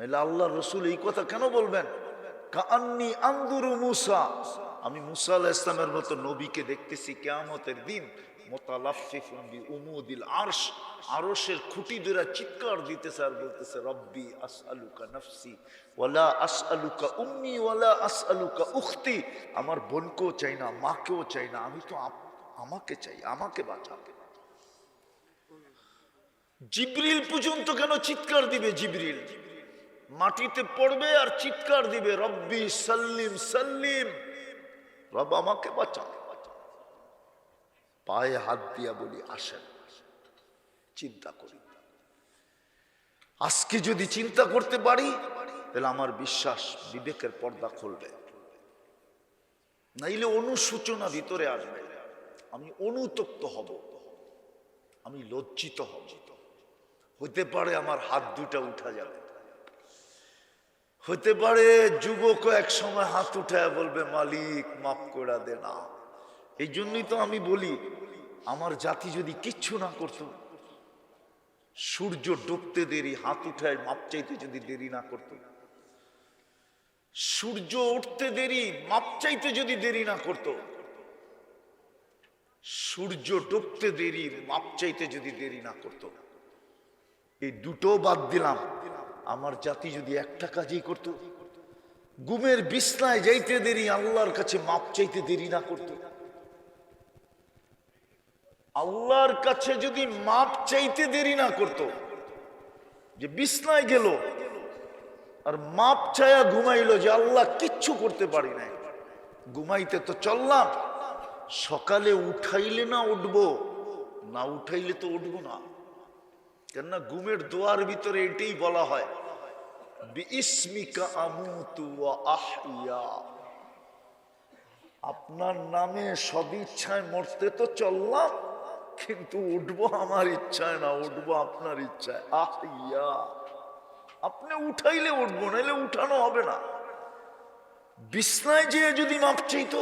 নাহলে আল্লাহ রসুল এই কথা কেন বলবেন? কান্নি আন্দুরু মুসা। আমি মুসা আল্লাহ ইসলামের মতো নবীকে দেখতেছি কেয়ামতের দিন। আরশ। আরশের খুঁটি চিৎকার দিতেছে আর বলতেছে উম্মি উখতি। আমার বোনকেও চাই না, মাকেও চাই না, আমি তো আমাকে চাই, আমাকে বাঁচাবে জিবরিল পর্যন্ত কেন চিৎকার দিবে জিবরিল? মাটিতে পড়বে আর চিৎকার দিবে, রব্বি সাল্লিম সাল্লিম, রব আমাকে বাঁচা পায়ে হাত দিয়া বলি, আসেন চিন্তা করি। আজকে যদি চিন্তা করতে পারি, তাহলে আমার বিশ্বাস বিবেকের পর্দা খুলবে। নাইলে অনুসূচনা ভিতরে আসবে। আমি অনুতপ্ত হব। আমি লজ্জিত হব। হইতে পারে আমার হাত দুটা উঠা যাবে। হতে পারে যুবক এক সময় হাত উঠায় বলবে, মালিক, মাফ করে দে না। এই জন্যই তো আমি বলি, আমার জাতি যদি কিচ্ছু না করতো, সূর্য ডুবতে দেরি, হাত উঠায় মাপ চাইতে যদি দেরি না করতো। সূর্য উঠতে দেরি, মাপ চাইতে যদি দেরি না করতো, সূর্য ডুবতে দেরি, মাপ চাইতে যদি দেরি না করতো। এই দুটো বাদ দিলাম। আমার জাতি যদি একটা কাজই করত, গুমের বিছনায় যাইতে দেরি, আল্লাহর কাছে মাপ চাইতে দেরি না করত। আল্লাহর কাছে যদি মাপ চাইতে দেরি না করত, যে বিছনায় গেল, আর মাপ চায়া ঘুমাইলো যে আল্লাহ কিচ্ছু করতে পারি নাই। ঘুমাইতে তো চললাম, সকালে উঠাইলে না উঠবো, না উঠাইলে তো উঠবো না। কেননা গুমের দোয়ার ভিতরে এটাই বলা হয় আপনার নামে সদিচ্ছায় মরতে তো চললাম, কিন্তু উঠবো আমার ইচ্ছায় না, উঠবো আপনার ইচ্ছায়। আহিয়া আপনি উঠাইলে উঠবো, নাইলে উঠানো হবে না। বিছনায় যেয়ে যদি মাপ চাইতো,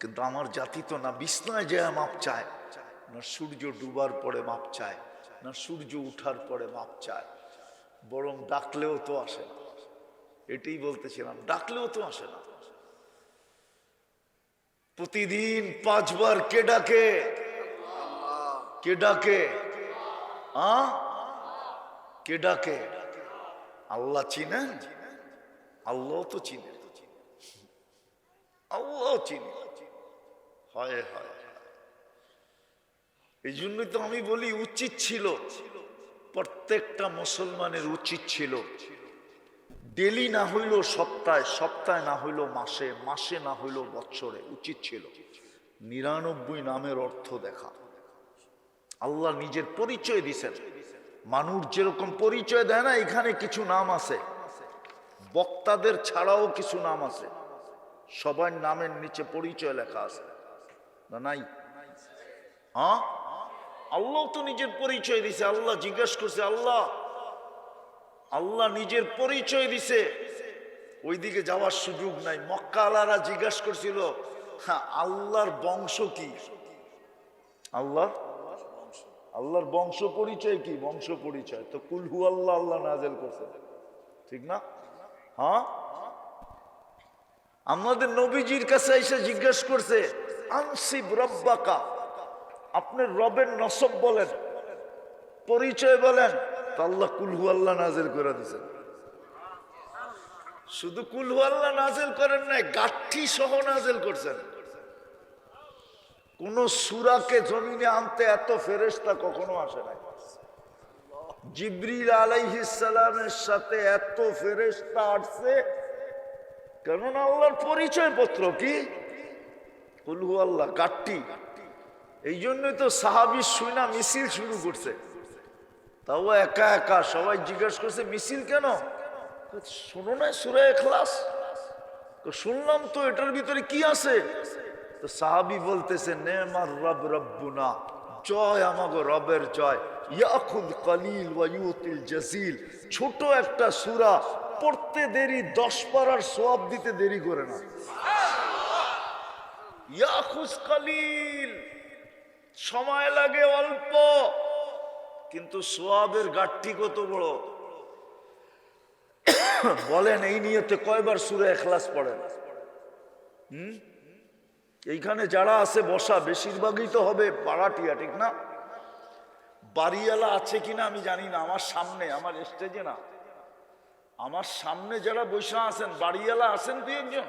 কিন্তু আমার জাতি তো না, বিছনায় যেয়ে মাপ চায়, না সূর্য ডুবার পরে মাপ চায়। না সূর্য উঠার পরে মাপ চায়। বরং ডাকলেও তো আসে না। এটাই বলতেছিলাম, ডাকলেও তো আসে না। প্রতিদিন পাঁচবার কে ডাকে? কে ডাকে? কে ডাকে? আল্লাহ চিনেন? আল্লাহ তো চিনেন। আল্লাহ চিনে হয় হয়। এই জন্যই তো আমি বলি উচিত ছিল, প্রত্যেকটা মুসলমানের উচিত ছিল। ডেলি না হইল সপ্তাহে সপ্তাহে না হইল মাসে মাসে না হইল বৎসরে উচিত ছিল। নিরানব্বই নামের অর্থ দেখা। আল্লাহ নিজের পরিচয় দিছেন। মানুষ যেরকম পরিচয় দেয় না, এখানে কিছু নাম আছে। বক্তাদের ছাড়াও কিছু নাম আছে। সবার নামের নিচে পরিচয় লেখা আছে। না, নাই? হ্যাঁ আল্লাহ তো নিজের পরিচয় দিছে, আল্লাহ জিজ্ঞেস করছে, আল্লাহ আল্লাহ নিজের পরিচয় দিছে। ওইদিকে যাওয়ার সুযোগ নাই। মক্কা আলারা জিজ্ঞেস করছিল হ্যাঁ আল্লাহর বংশ কি? আল্লাহ? আল্লাহর বংশ পরিচয় কি? বংশ পরিচয়। তো কুলহু আল্লাহ আল্লাহ নাজেল করছে। ঠিক না? হ্যাঁ? আমাদের নবীজির কাছে এসে জিজ্ঞেস করছে, আনসিব রব্বাকা। আপনার রবের নসব বলেন, পরিচয় বলেন আল্লাহ কুলহু আল্লাহ নাজেল করে দিয়েছেন। শুধু কুলহু আল্লাহ নাজেল করেন নাই, গাঠি সহ নাজেল করছেন। কোন সুরাকে জমিনে আনতে এত ফেরেস্তা কখনো আসে নাই। জিব্রিল আলাইহিসালামের সাথে এত ফেরেস্তা আসছে, কেননা আল্লাহর পরিচয় পত্র কি কুলহু আল্লাহ গাঠটি এই জন্যই তো সাহাবি সুইনা মিছিল শুরু করছে। তাও একা একা সবাই জিজ্ঞেস করছে, মিছিল কেন? শোনো না, সুরে এখলাস শুনলাম তো এটার ভিতরে কি আছে? তো সাহাবি বলতেছে, নেমার রব রব্বুনা, জয় আমাগো রবের জয়। ইয়াখুদ কালিল ওয়ায়ুতিল জাসিল ছোট একটা সূরা, পড়তে দেরি, দশ পারার সোয়াব দিতে দেরি করে না। ইয়াখুজ কালিল। সময় লাগে অল্প কিন্তু সোয়াবের গাঠটি কত বড়? বলেন এই নিয়তে কয়বার সুরে এখলাস পড়েন? হুম? এইখানে যারা আছে বসা বেশিরভাগই তো হবে পাড়াটিয়া ঠিক না? বাড়িওয়ালা আছে কিনা আমি জানি না আমার সামনে আমার স্টেজে না। আমার সামনে যারা বসে আছেন বাড়িওয়ালা আছেন দুই একজন?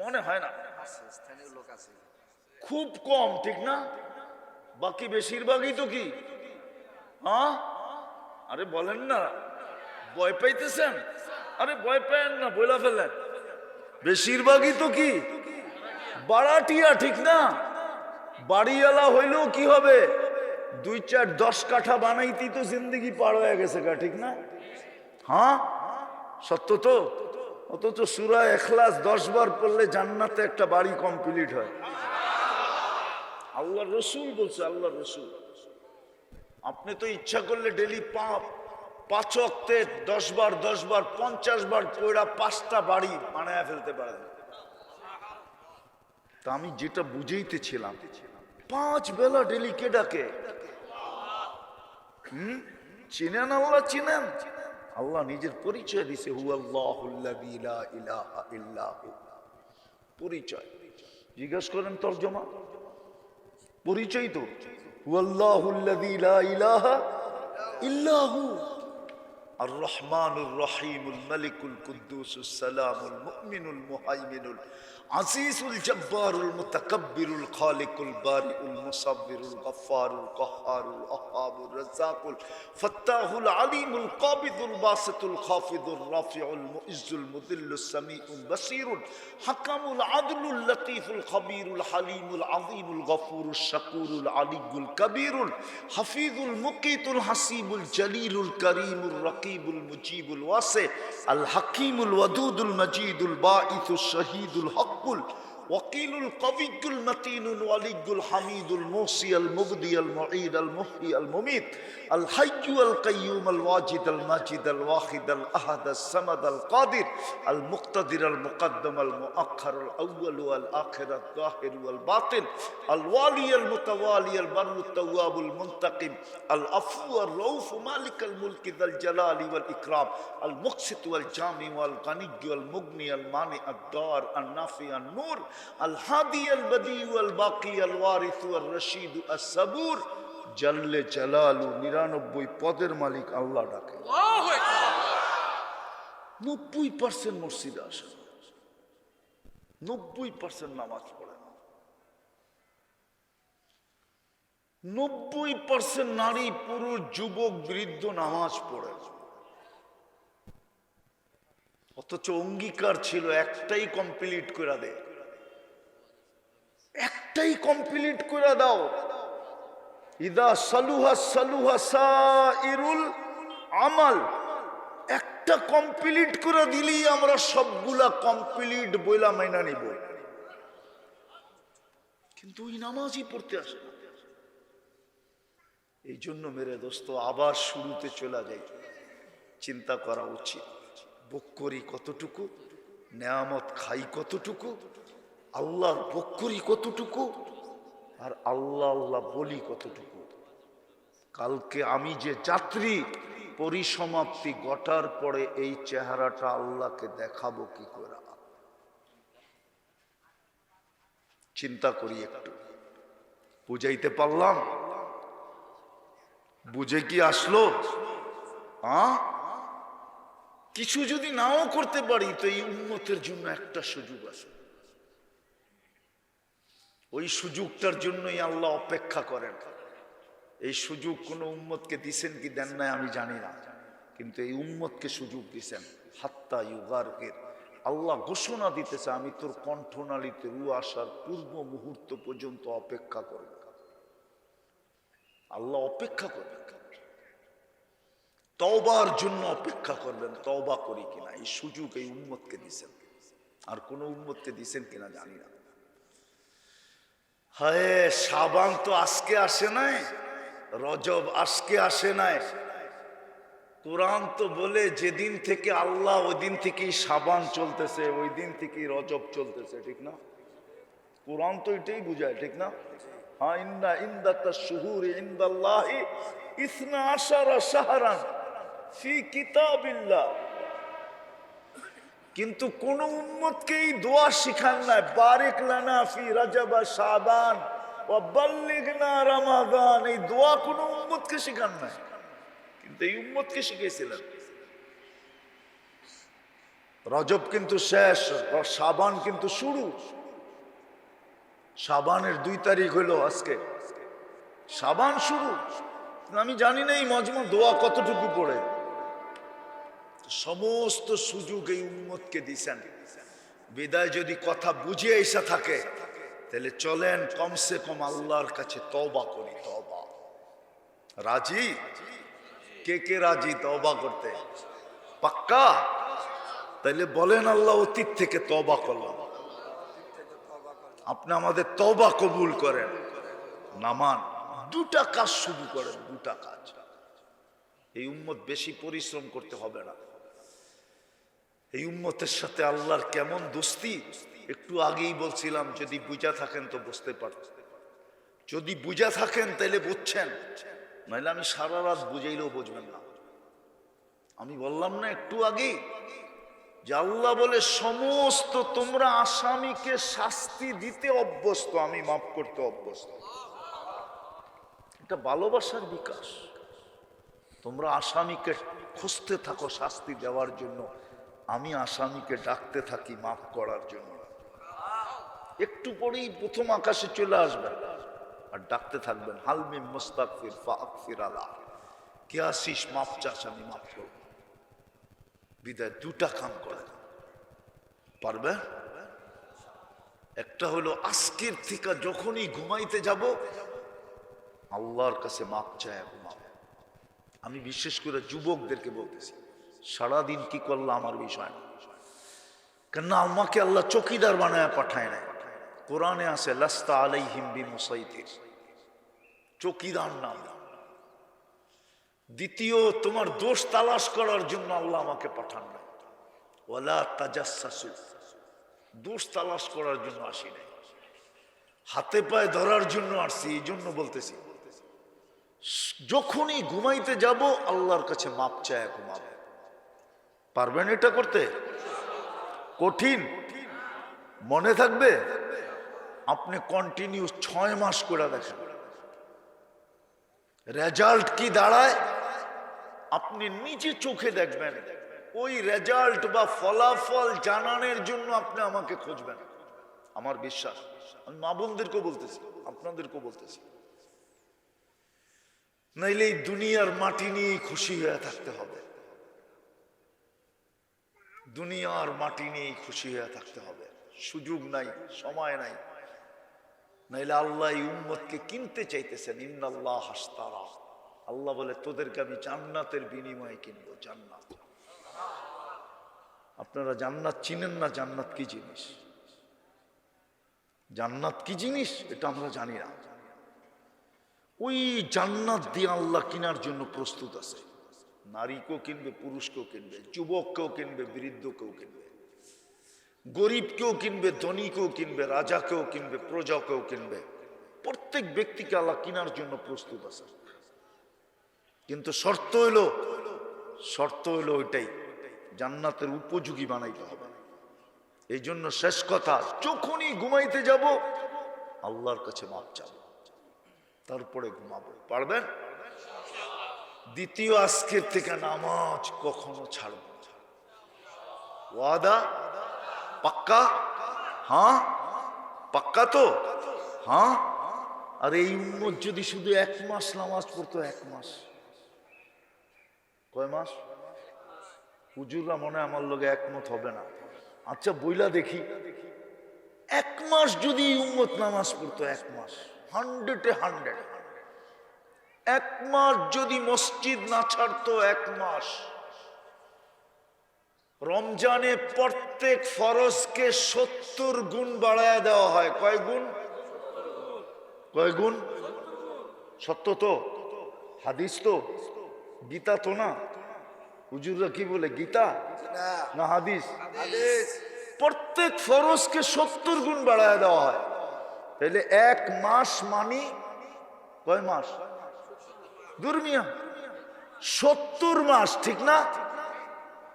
মনে হয় না। খুব কম ঠিক না? বাকি বেশিরভাগই তো কি? হ্যাঁ? আরে বলেন না। ভয় পাইতেছেন? আরে ভয় পেন না, বইলা ফেলেন। বেশিরভাগই তো কি? বাড়াটিয়া ঠিক না? বাড়িওয়ালা হইলেও কি হবে? দুই চার দশ কাঠা বানাইতেই তো জিন্দগি পার হয়ে গেছে গা, ঠিক না? হ্যাঁ? সত্য তো? অথচ সুরা এখলাস দশ বার পড়লে জান্নাতে একটা বাড়ি কমপ্লিট হয়। আল্লাহ রসুল বলছে আল্লাহ রসুল। আপনি তো ইচ্ছা করলে ডেলি পাপ পাঁচ অক্তে দশ বার দশ বার, পঞ্চাশ বার পয়রা পাঁচটা বাড়ি বানায় ফেলতে পারেন। তা আমি যেটা বুঝেইতেছিলাম, পাঁচ বেলা ডেলি কে ডাকে? চিনেন আল্লাহ চিনেন। আল্লাহ নিজের পরিচয় দিছে হু ইল্লাহু। পরিচয়। জিজ্ঞেস করেন তর্জমা। পরিচয় তো হু আল্লাহুল্লাযী লা ইলাহা ইল্লাহু الرحمن الرحيم الملك القدوس السلام المؤمن المهيمن العزيز الجبار المتكبر الخالق البارئ المصبر الغفار القهار الوهاب الرزاق الفتاح العليم القابض الباسط الخافض الرافع المؤز المذل السميع البصير حكم العدل اللطيف الخبير الحليم العظيم الغفور الشكور العلي الكبير الحفيظ المقيت الحسيب الجليل الكريم الرقيب المجيب الواسع الحكيم الودود المجيد الباعث الشهيد الحق وكيل القوي المتين الولي الحميد الموصي المبدي المعيد المحيي المميت الحي القيوم الواجد الماجد الواحد الأحد الصمد القادر المقتدر المقدم المؤخر الأول والآخر الظاهر والباطن الوالي المتوالي البر التواب المنتقم العفو الرؤوف مالك الملك ذا الجلال والإكرام المقسط والجامع والغني والمغني المانع الدار النافع النور الهادي البديع والباقي الوارث والرشيد الصبور জাল্লে জালালু নিরানব্বই পদের মালিক আল্লাহ ডাকে নব্বই পার্সেন্ট মসজিদে আসে না। নব্বই পার্সেন্ট নামাজ পড়ে না নব্বই পার্সেন্ট নারী পুরুষ যুবক বৃদ্ধ নামাজ পড়ে না। অথচ অঙ্গীকার ছিল একটাই কমপ্লিট করে দে একটাই কমপ্লিট করে দাও। ইদা সালুহা সালুহা সাইরুল আমাল। একটা কমপ্লিট করে দিলেই আমরা সবগুলা কমপ্লিট বইলা মাইনা নিব। কিন্তু ওই নামাজই পড়তে আসে এই জন্য মেরে দোস্ত, আবার শুরুতে চলে যাই। চিন্তা করা উচিত। বুক করি কতটুকু, নেয়ামত খাই কতটুকু আল্লাহর বুক করি কতটুকু আর আল্লাহ আল্লাহ বলি কতটুকু? কালকে আমি যে যাত্রী পরিসমাপ্তি ঘটার পরে এই চেহারাটা আল্লাহকে দেখাবো কি করে? চিন্তা করি একটু। বুঝাইতে পারলাম? বুঝে কি আসলো? হ্যাঁ কিছু যদি নাও করতে পারি তো এই উন্নতের জন্য একটা সুযোগ আছে। ওই সুযোগটার জন্যই আল্লাহ অপেক্ষা করেন। এই সুযোগ কোনো উম্মতকে দিছেন কি দেন নাই আমি জানি না। কিন্তু এই উম্মতকে সুযোগ দিছেন। হাত্তা ইউগার্গের আল্লাহ ঘোষণা দিতেছে, আমি তোর কণ্ঠনালীতে রু আসার পূর্ব মুহূর্ত পর্যন্ত অপেক্ষা করব। আল্লাহ অপেক্ষা করবেন। তওবার জন্য অপেক্ষা করবেন, তওবা করি কিনা। এই সুযোগ এই উম্মতকে দিছেন। আর কোন উম্মতকে দিছেন কিনা জানি না। হায় সাবান তো আজকে আসে নাই, রজব আজকে আসে নাই। কোরআন তো বলে যেদিন থেকে আল্লাহ ওই দিন থেকেই সাবান চলতেছে ওই দিন থেকেই রজব চলতেছে, ঠিক না? কোরআন তো এটাই বুঝায়, ঠিক না? হ্যাঁ ইন্দা ইন্দাতা শুহুর ইন্দাল্লাহি ইসনা আশারা শাহরান ফি কিতাবিল্লাহ। কিন্তু কোন উম্মতকেই দোয়া শিখান নাই বারেক লানা ফি রাজাবা শাবান ও বাল্লিগনা রমাদান। এই দোয়া কোন উম্মতকে শিখান নাই। কিন্তু এই উম্মতকে শিখিয়েছিলেন রজব কিন্তু শেষ সাবান কিন্তু শুরু। সাবানের দুই তারিখ হলো আজকে। সাবান শুরু। আমি জানি না এই মজমা দোয়া কতটুকু পড়ে। সমস্ত সুযোগ এই উম্মতকে দিছেন। বিদায় যদি কথা বুঝিয়ে এসে থাকে, তাহলে চলেন কমসে কম আল্লাহর কাছে তবা করি তবা রাজি? কে কে রাজি তবা করতে? পাক্কা? তাইলে বলেন আল্লাহ অতীত থেকে তবা করলাম। আপনি আমাদের তবা কবুল করেন। নামান, দুটা কাজ শুরু করেন, দুটা কাজ। এই উম্মত বেশি পরিশ্রম করতে হবে না। এই উম্মতের সাথে আল্লাহর কেমন দোস্তি? একটু আগেই বলছিলাম, যদি বুঝা থাকেন তো বুঝতে পারতেন যদি বুঝা থাকেন, তাহলে বুঝছেন। নাহলে আমি সারা রাত বুঝাইলেও বুঝবেন না। আমি বললাম না একটু আগেই যে আল্লাহ বলে, সমস্ত তোমরা আসামিকে শাস্তি দিতে অভ্যস্ত, আমি মাফ করতে অভ্যস্ত। এটা ভালোবাসার বিকাশ। তোমরা আসামিকে খুঁজতে থাকো শাস্তি দেওয়ার জন্য। আমি আসামিকে ডাকতে থাকি মাফ করার জন্য। একটু পরেই প্রথম আকাশে চলে আসবেন আর ডাকতে থাকবেন হালমি মুস্তাকফির ফাকফির আলা। কে আসিস? মাফ চাস, আমি মাফ করব। বিদায়, দুটা কাম করে পারবে? একটা হলো, আজকের থেকে যখনই ঘুমাইতে যাব, আল্লাহর কাছে মাপ চায় ঘুমাবো আমি বিশেষ করে যুবকদেরকে বলতেছি সারাদিন কি করল আমার বিষয় না। কেননা আমাকে আল্লাহ চকিদার বানায় পাঠায় নাই। কোরআনে আছে, লাস্তা আলাই হিম্বি মুসাইতির চকিদার নাম। দ্বিতীয়, তোমার দোষ তালাশ করার জন্য আল্লাহ আমাকে পাঠান নাই। ওলা তাজাসু দোষ তালাশ করার জন্য আসি নাই। হাতে পায়ে ধরার জন্য আসছি এই জন্য বলতেছি। যখনই ঘুমাইতে যাব, আল্লাহর কাছে মাপ চায় ঘুমাবে। পারবেন এটা করতে? কঠিন। মনে থাকবে? আপনি কন্টিনিউ ছয় মাস করে দেখেন। রেজাল্ট কি দাঁড়ায়? আপনি নিজে চোখে দেখবেন। ওই রেজাল্ট বা ফলাফল জানানোর জন্য আপনি আমাকে খুঁজবেন। আমার বিশ্বাস। আমি মা বোনদেরকেও বলতেছি, আপনাদেরকেও বলতেছি। নাইলে এই দুনিয়ার মাটি নিয়ে খুশি হয়ে থাকতে হবে। দুনিয়ার মাটি নিয়ে খুশি হয়ে থাকতে হবে। সুযোগ নাই, সময় নাই। নাইলে আল্লাহ উম্মতকে কিনতে চাইতেছেন, ইন্নাল্লাহ হাস্তারা। আল্লাহ বলে, তোদেরকে আমি জান্নাতের বিনিময়ে কিনবো, জান্নাত। আপনারা জান্নাত চিনেন না, জান্নাত কি জিনিস? জান্নাত কি জিনিস? এটা আমরা জানি না। ওই জান্নাত দিয়ে আল্লাহ কেনার জন্য প্রস্তুত আছে। নারীকেও কিনবে, পুরুষকেও কিনবে, যুবককেও কিনবে, বৃদ্ধকেও কিনবে, গরিবকেও কিনবে, ধনীকেও কিনবে, রাজাকেও কিনবে, প্রজাকেও কিনবে। প্রত্যেক ব্যক্তিকে আল্লাহ কেনার জন্য প্রস্তুত আছে কিন্তু শর্ত হইল শর্ত হইল ওইটাই, জান্নাতের উপযোগী বানাইতে হবে। এই জন্য শেষ কথা, যখনই ঘুমাইতে যাব, আল্লাহর কাছে মাপ চাবো, তারপরে ঘুমাবো। পারবেন? দ্বিতীয় আজকের থেকে নামাজ কখনো ছাড়ব। ওয়াদা? পাক্কা? হ্যাঁ? পাক্কা তো? হ্যাঁ? আর এই উম্মত যদি শুধু এক মাস নামাজ পড়তো, এক মাস। কয় মাস? হুজুররা মনে আমার লোকে একমত হবে না। আচ্ছা বইলা দেখি। এক মাস যদি এই উম্মত নামাজ পড়তো, এক মাস। হান্ড্রেডে হান্ড্রেড এক মাস যদি মসজিদ না ছাড়তো এক মাস। রমজানে প্রত্যেক ফরজকে সত্তর গুণ বাড়ায় দেওয়া হয়। কয় গুণ? কয় গুণ? সত্য তো? হাদিস তো? গীতা তো না? হুজুররা কি বলে গীতা? না হাদিস? প্রত্যেক ফরজকে সত্তর গুণ বাড়ায় দেওয়া হয়। তাহলে এক মাস মানি কয় মাস? দুর্মিয়া। সত্তর মাস, ঠিক না?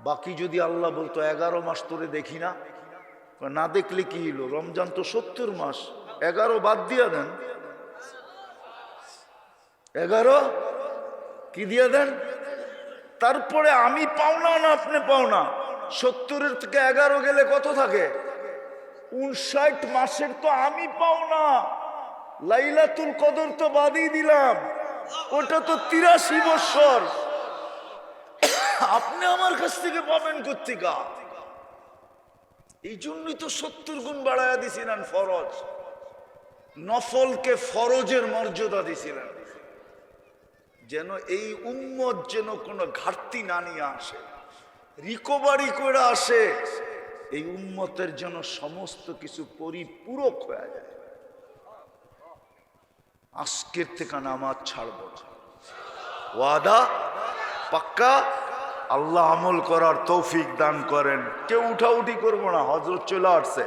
বাকি যদি আল্লাহ বলতো এগারো মাস তোরে দেখি না না দেখলে কি হলো রমজান তো সত্তর মাস। এগারো বাদ দিয়া দেন। এগারো? কি দিয়ে দেন? তারপরে আমি পাওনা না আপনি পাওনা সত্তরের থেকে এগারো গেলে কত থাকে? উনষাট মাসের তো আমি পাওনা লাইলাতুল কদর তো বাদই দিলাম। ওটা তো তিরাশি বছর। আপনি আমার কাছ থেকে পাবেন কর্তিকা এই জন্যই তো সত্তর গুণ বাড়াইয়া দিছিলেন ফরজ। নফলকে ফরজের মর্যাদা দিছিলেন। যেন এই উম্মত যেন কোনো ঘাটতি না নিয়ে আসে, রিকভারি করে আসে, এই উম্মতের যেন সমস্ত কিছু পরিপূরক হয়ে যায়। আজকের থেকে নামাজ ছাড়ব ওয়াদা পাক্কা? আল্লাহ আমল করার তৌফিক দান করেন। কেউ উঠাউঠি করব না হজরত চলে আসছে।